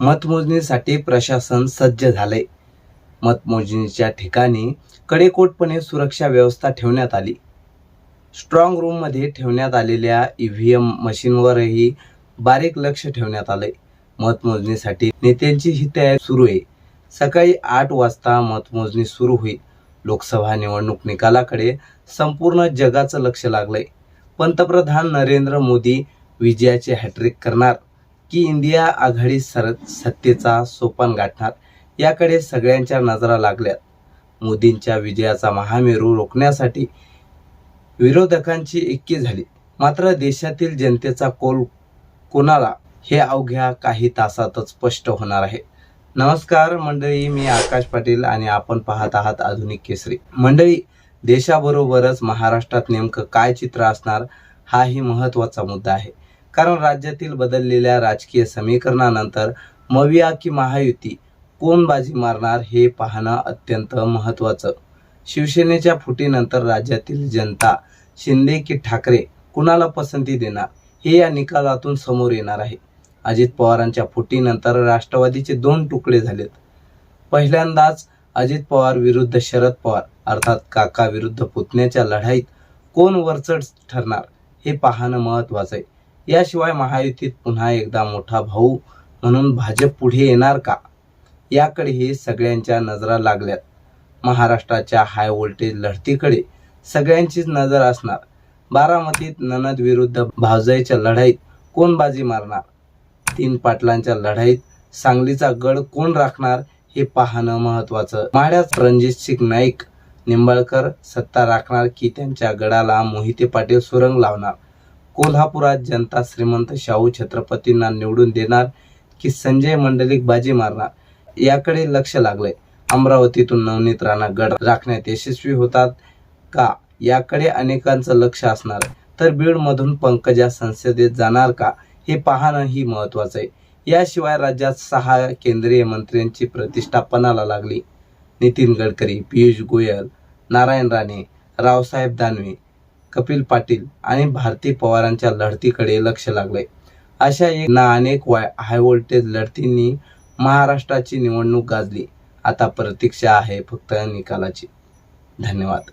मतमोजणीसाठी प्रशासन सज्ज झालंय. मतमोजणीच्या ठिकाणी कडेकोटपणे सुरक्षा व्यवस्था ठेवण्यात आली. स्ट्रॉंग रूममध्ये ठेवण्यात आलेल्या ई व्ही एम मशीनवरही बारीक लक्ष ठेवण्यात आलंय. मतमोजणीसाठी नेत्यांची ही तयारी सुरू आहे. सकाळी आठ वाजता मतमोजणी सुरू होईल. लोकसभा निवडणूक निकालाकडे संपूर्ण जगाचं लक्ष लागलंय. पंतप्रधान नरेंद्र मोदी विजयाचे हॅट्रिक करणार. की इंडिया आघाडी सर सत्तेचा सोपान गाठणार याकडे सगळ्यांच्या नजरा लागल्यात. मोदींच्या विजयाचा महामेरू रोखण्यासाठी विरोधकांची एक्की झाली. मात्र देशातील जनतेचा कोल कोणाला हे अवघ्या काही तासातच स्पष्ट होणार आहे. नमस्कार मंडळी मी आकाश पाटील आणि आपण पाहत आहात आधुनिक केसरी. मंडळी देशाबरोबरच महाराष्ट्रात नेमकं काय चित्र असणार हाही महत्त्वाचा मुद्दा आहे. कारण राज्यातील बदललेल्या राजकीय समीकरणानंतर मविया की महायुती कोण बाजी मारणार हे पाहणं अत्यंत महत्त्वाचं शिवसेनेच्या फुटीनंतर राज्यातील जनता शिंदे की ठाकरे कुणाला पसंती देणार? हे या निकालातून समोर येणार आहे. अजित पवारांच्या फुटीनंतर राष्ट्रवादीचे दोन तुकडे झालेत. पहिल्यांदाच अजित पवार विरुद्ध शरद पवार अर्थात काका विरुद्ध पुतण्याच्या लढाईत कोण वरचढ ठरणार हे पाहणं महत्वाचं आहे. याशिवाय महायुतीत पुन्हा एकदा मोठा भाऊ म्हणून भाजप पुढे येणार का? याकडेही सगळ्यांच्या नजरा लागल्यात. महाराष्ट्राच्या हाय व्होल्टेज लढतीकडे सगळ्यांचीच नजर असणार. बारामतीत ननद विरुद्ध भावजाईच्या लढाईत कोण बाजी मारणार? तीन पाटलांच्या लढाईत सांगलीचा गड कोण राखणार हे पाहणं महत्वाचं माढ्यात रणजित सिंग नाईक निंबाळकर सत्ता राखणार की त्यांच्या गडाला मोहिते पाटील सुरंग लावणार? कोल्हापुरात जनता श्रीमंत शाहू छत्रपतींना निवडून देणार की संजय मंडलिक बाजी मारणार? याकडे लक्ष लागले अमरावतीतून नवनीत राणा गड राखण्यात यशस्वी होतात का? याकडे अनेकांचं लक्ष असणार आहे. तर बीडमधून पंकजा संसदेत जाणार का? हे पाहणं ही महत्वाचं आहे. याशिवाय राज्यात सहा केंद्रीय मंत्र्यांची प्रतिष्ठापनाला लागली. नितीन गडकरी पियुष गोयल नारायण राणे रावसाहेब दानवे कपिल पाटील आणि भारती पवारांच्या लढतीकडे लक्ष लागले. अशा एक ना अनेक वाय हाय व्होल्टेज लढतींनी महाराष्ट्राची निवडणूक गाजली. आता प्रतीक्षा आहे फक्त निकालाची. धन्यवाद.